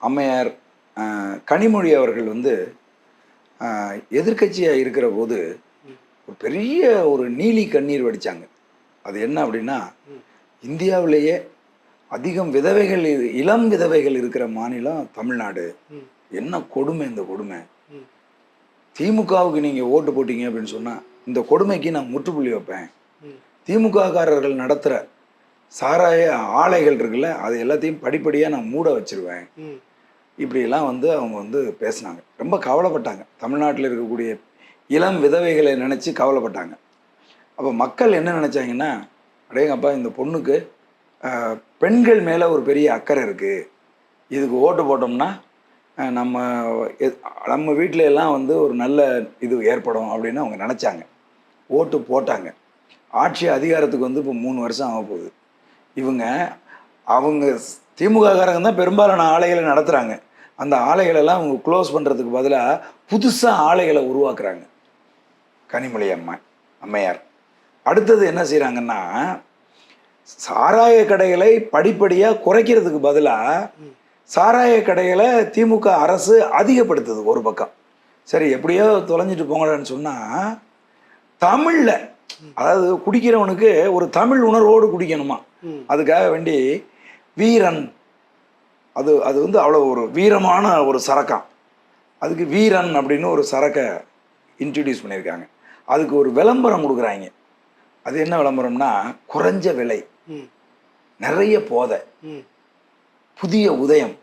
அம்மையார் கனிமொழி அவர்கள் வந்து எதிர்கட்சியாக இருக்கிற போது ஒரு பெரிய ஒரு நீலி கண்ணீர் வடித்தாங்க அது என்ன அப்படின்னா இந்தியாவிலேயே அதிகம் விதவைகள் இரு- இளம் விதவைகள் இருக்கிற மாநிலம் தமிழ்நாடு. என்ன கொடுமை இந்த கொடுமை? திமுகவுக்கு நீங்கள் ஓட்டு போட்டீங்க அப்படின்னு சொன்னால் இந்த கொடுமைக்கு நான் முற்றுப்புள்ளி வைப்பேன். திமுககாரர்கள் நடத்துகிற சாராய ஆலைகள் இருக்குல்ல அது எல்லாத்தையும் படிப்படியாக நான் மூட வச்சிருவேன். இப்படியெல்லாம் வந்து அவங்க வந்து பேசினாங்க. ரொம்ப கவலைப்பட்டாங்க. தமிழ்நாட்டில் இருக்கக்கூடிய இளம் விதவைகளை நினச்சி கவலைப்பட்டாங்க. அப்போ மக்கள் என்ன நினச்சாங்கன்னா அடேங்கப்பா இந்த பொண்ணுக்கு பெண்கள் மேலே ஒரு பெரிய அக்கறை இருக்குது இதுக்கு ஓட்டு போட்டோம்னா நம்ம எ- நம்ம வீட்டில எல்லாம் வந்து ஒரு நல்ல இது ஏற்படும் அப்படின்னு அவங்க நினச்சாங்க. ஓட்டு போட்டாங்க. ஆட்சி அதிகாரத்துக்கு வந்து இப்போ மூணு வருஷம் ஆக போகுது இவங்க அவங்க திமுககாரங்க தான் பெரும்பாலான ஆலைகளை நடத்துகிறாங்க அந்த ஆலைகளெல்லாம் அவங்க க்ளோஸ் பண்ணுறதுக்கு பதிலாக புதுசாக ஆலைகளை உருவாக்குறாங்க. கனிமொழி அம்மா அம்மையார். அடுத்தது என்ன செய்கிறாங்கன்னா சாராய கடைகளை படிப்படியாக குறைக்கிறதுக்கு பதிலாக சாராய கடைகளை திமுக அரசு அதிகப்படுத்துது ஒரு பக்கம். சரி எப்படியோ தொலைஞ்சிட்டு போங்கடான்னு சொன்னால் தமிழில் அதாவது குடிக்கிறவனுக்கு ஒரு தமிழ் உணர்வோடு குடிக்கணுமா. அதுக்காக வேண்டி வீரன். அது அது வந்து அவ்வளோ ஒரு வீரமான ஒரு சரக்காம் அதுக்கு வீரன் அப்படின்னு ஒரு சரக்கை இன்ட்ரடியூஸ் பண்ணியிருக்காங்க. அதுக்கு ஒரு விளம்பரம் கொடுக்குறாங்க. அது என்ன விளம்பரம்னா குறைஞ்ச விலை. நிறைய போதை. புதிய உதயம்.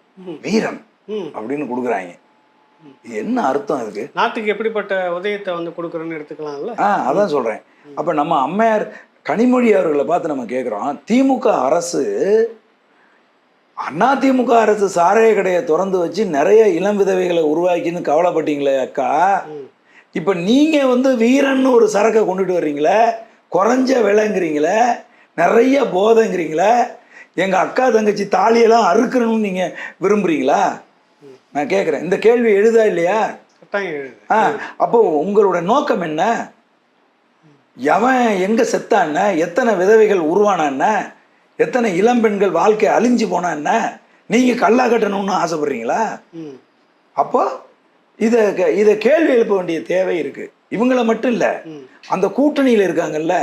வீரன். அப்படின்னு கொடுக்குறாங்க. இது என்ன அர்த்தம் அதுக்கு? நாட்டுக்கு எப்படிப்பட்ட உதயத்தை வந்து கொடுக்குறேன்னு எடுத்துக்கலாம்ல? ஆ அதான் சொல்கிறேன் அப்போ நம்ம அம்மையார் கனிமொழி அவர்களை பார்த்து நம்ம கேட்குறோம் திமுக அரசு அண்ணா திமுக அரசு சாராய கடையை திறந்து வச்சு நிறைய இளம் விதவைகளை உருவாக்கின்னு கவலைப்பட்டீங்களே அக்கா. இப்போ நீங்கள் வந்து வீரன்னு ஒரு சரக்கை கொண்டுட்டு வர்றீங்களே குறைஞ்ச விலைங்கிறீங்களே நிறைய போதைங்கிறீங்களே எங்கள் அக்கா தங்கச்சி தாலியெல்லாம் அறுக்கணும்னு நீங்கள் விரும்புகிறீங்களா நான் கேட்குறேன் இந்த கேள்வி எழுதா இல்லையா? ஆ அப்போ உங்களோட நோக்கம் என்ன? எவன் எங்க செத்தான் எத்தனை விதவைகள் உருவான என்ன? எத்தனை இளம்பெண்கள் வாழ்க்கை அழிஞ்சு போனா என்ன? நீங்க கல்லா கட்டணும்னு ஆசைப்படுறீங்களா. அப்போ இதை இதை கேள்வி எழுப்ப வேண்டிய தேவை இருக்கு. இவங்கள மட்டும் இல்ல. அந்த கூட்டணியில இருக்காங்கல்ல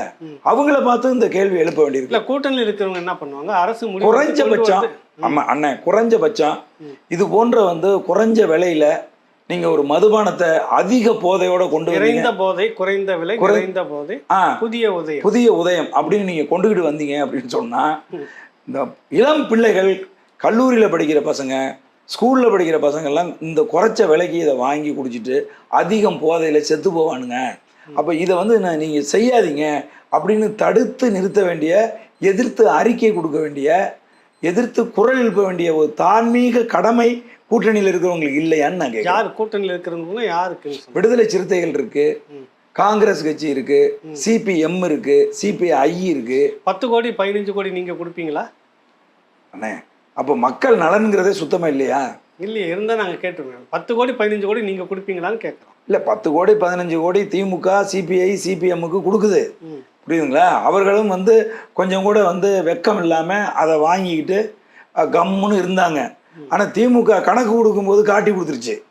அவங்கள பார்த்து இந்த கேள்வி எழுப்ப வேண்டியிருக்கு. இல்ல கூட்டணியில் இருக்கிறவங்க என்ன பண்ணுவாங்க? அரசு குறைஞ்சபட்சம் ஆமா அண்ணன் குறைஞ்சபட்சம் இது போன்ற வந்து குறைஞ்ச விலையில நீங்க ஒரு மதுபானத்தை அதிக போதையோட கொண்டு குறைந்த போதை குறைந்த விலை குறை- குறைந்த போதை புதிய உதயம். புதிய உதயம் அப்படின்னு நீங்க கொண்டுகிட்டு வந்தீங்க அப்படின்னு சொன்னா இந்த இளம் பிள்ளைகள் கல்லூரியில படிக்கிற பசங்க ஸ்கூல்ல படிக்கிற பசங்க எல்லாம் இந்த குறைச்ச விலைக்கு இதை வாங்கி குடிச்சிட்டு அதிகம் போதையில செத்து போவானுங்க. அப்ப இதை வந்து நான் நீங்க செய்யாதீங்க அப்படின்னு தடுத்து நிறுத்த வேண்டிய எதிர்த்து அறிக்கை கொடுக்க வேண்டிய எதிர்த்து குரல் எழுப்ப வேண்டிய ஒரு தார்மீக கடமை கூட்டணியில் இருக்கிறவங்களுக்கு இல்லையான்னு நான் கேட்குறேன் யார் கூட்டணியில் இருக்கிறவங்க யாருக்குன்னு சொல்லுங்க விடுதலை சிறுத்தைகள் இருக்கு. காங்கிரஸ் கட்சி இருக்கு சிபிஎம் இருக்கு சிபிஐ இருக்கு. பத்து கோடி பதினஞ்சு கோடி நீங்க கொடுப்பீங்களா? அண்ணே அப்போ மக்கள் நலன்கிறதே சுத்தமா இல்லையா? இல்லையே இருந்தா நாங்க கேட்டுருவோம் பத்து கோடி பதினஞ்சு கோடி நீங்க கொடுப்பீங்களான்னு கேட்குறோம் இல்ல பத்து கோடி பதினஞ்சு கோடி திமுக சிபிஐ சிபிஎம்முக்கு கொடுக்குது. புரியுதுங்களா? அவர்களும் வந்து கொஞ்சம் கூட வந்து வெக்கம் இல்லாம அதை வாங்கிக்கிட்டு கம்முன்னு இருந்தாங்க. ஆனா திமுக கணக்கு கொடுக்கும்போது காட்டி கொடுத்துருச்சு.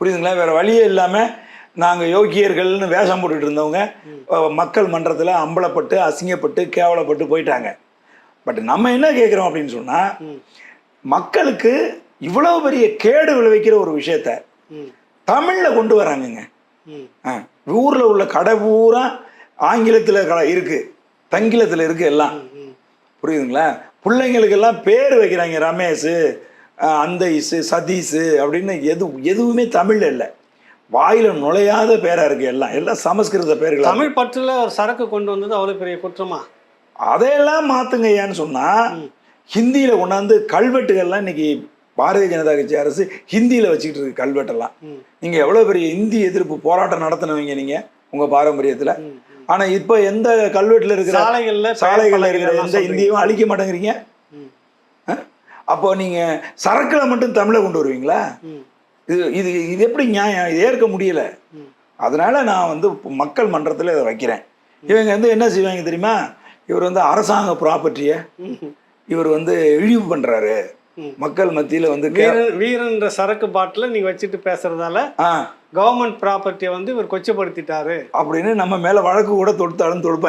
புரியுதுங்களா? வேற வழியே இல்லாம நாங்க யோக்கியர்கள்னு வேஷம் போட்டுட்டு இருந்தவங்க மக்கள் மன்றத்துல அம்பலப்பட்டு அசிங்கப்பட்டு கேவலப்பட்டு போயிட்டாங்க. பட் நம்ம என்ன கேட்குறோம் அப்படின்னு சொன்னா ம். மக்களுக்கு இவ்வளவு பெரிய கேடு விளைவிக்கிற ஒரு விஷயத்த. தமிழ்ல கொண்டு வராங்கங்க. ஊர்ல உள்ள கடை பூரா ஆங்கிலத்துல க- இருக்கு. தங்கிலத்துல இருக்கு எல்லாம். புரியுதுங்களா? பிள்ளைங்களுக்கெல்லாம் பேர் வைக்கிறாங்க ரமேஷ் அந்த இசு சதீஷ் அப்படின்னு எது எதுவுமே தமிழ்ல இல்லை. வாயில நுழையாத பேரா இருக்கு எல்லாம். எல்லாம் சமஸ்கிருத பேர்கள் தமிழ் பற்றுல ஒரு சரக்கு கொண்டு வந்தது அவ்வளவு பெரிய குற்றமா? அதையெல்லாம் மாத்துங்க ஏன்னு சொன்னா ஹிந்தியில கொண்டாந்து கல்வெட்டுகள்லாம் இன்னைக்கு பாரதிய ஜனதா கட்சி அரசு ஹிந்தியில வச்சுக்கிட்டு இருக்கு கல்வெட்டெல்லாம். ம். நீங்க எவ்வளவு பெரிய இந்தி எதிர்ப்பு போராட்டம் நடத்தினவங்க நீங்க உங்க பாரம்பரியத்துல. ம். ஆனா இப்ப எந்த கல்வெட்டுல இருக்கிற சாலைகள்ல சாலைகள்ல இருக்கிற எந்த இந்தியும் அழிக்க மாட்டேங்கிறீங்க? அப்போ நீங்க சரக்குல மட்டும் தமிழை கொண்டு வருவீங்களா. இது இது இது எப்படி நியாயம்? இது ஏற்க முடியல. அதனால நான் வந்து மக்கள் மன்றத்தில் இதை வைக்கிறேன். இவங்க வந்து என்ன செய்வாங்க தெரியுமா? இவர் வந்து அரசாங்க ப்ராப்பர்ட்டியை. இவர் வந்து இழிவு பண்றாரு. ம். மக்கள் மத்தியில் வந்து வீரன்ற சரக்கு பாட்டில நீங்க வச்சுட்டு பேசுறதால கவர்மெண்ட் ப்ராப்பர்ட்டியை வந்து இவர் கொச்சப்படுத்திட்டாரு. அப்படின்னு நம்ம மேலே வழக்கு கூட தொடுத்தாலும் தொடுப்பாங்க.